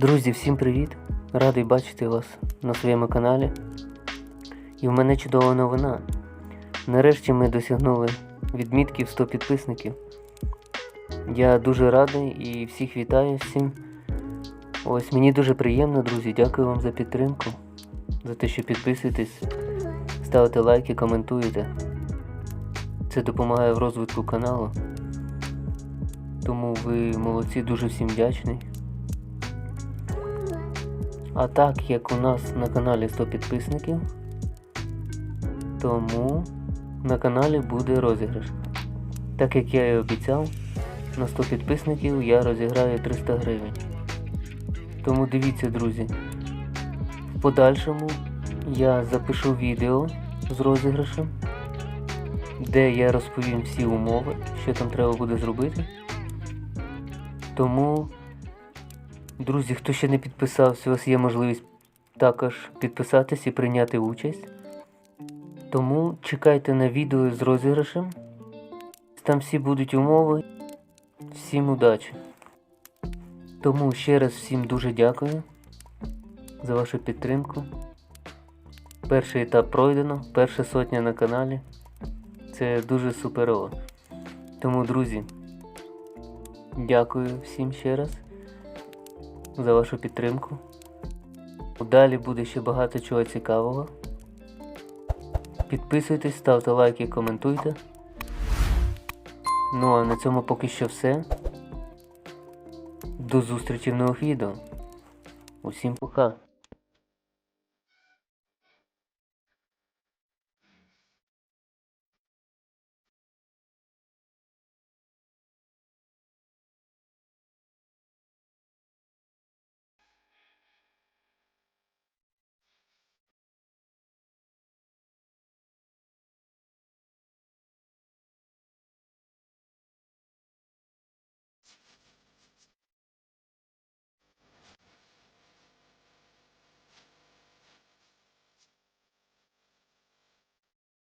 Друзі, всім привіт! Радий бачити вас на своєму каналі. І в мене чудова новина. Нарешті ми досягнули відмітки в 100 підписників. Я дуже радий і всіх вітаю всім. Ось мені дуже приємно, друзі. Дякую вам за підтримку, за те, що підписуєтесь, ставите лайки, коментуєте. Це допомагає в розвитку каналу. Тому ви молодці, дуже всім вдячний. А так як у нас на каналі 100 підписників, тому на каналі буде розіграш. Так як я і обіцяв, на 100 підписників я розіграю 300 гривень. Тому дивіться, друзі. В подальшому я запишу відео з розіграшем, де я розповім всі умови, що там треба буде зробити. Тому Друзі, хто ще не підписався, у вас є можливість також підписатись і прийняти участь. Тому чекайте на відео з розіграшем. Там всі будуть умови. Всім удачі. Тому ще раз всім дуже дякую за вашу підтримку. Перший етап пройдено, перша сотня на каналі. Це дуже суперово. Тому, друзі, дякую всім ще раз за вашу підтримку. Далі буде ще багато чого цікавого. Підписуйтесь, ставте лайки, коментуйте. Ну а на цьому поки що все. До зустрічі в нових відео. Усім пока!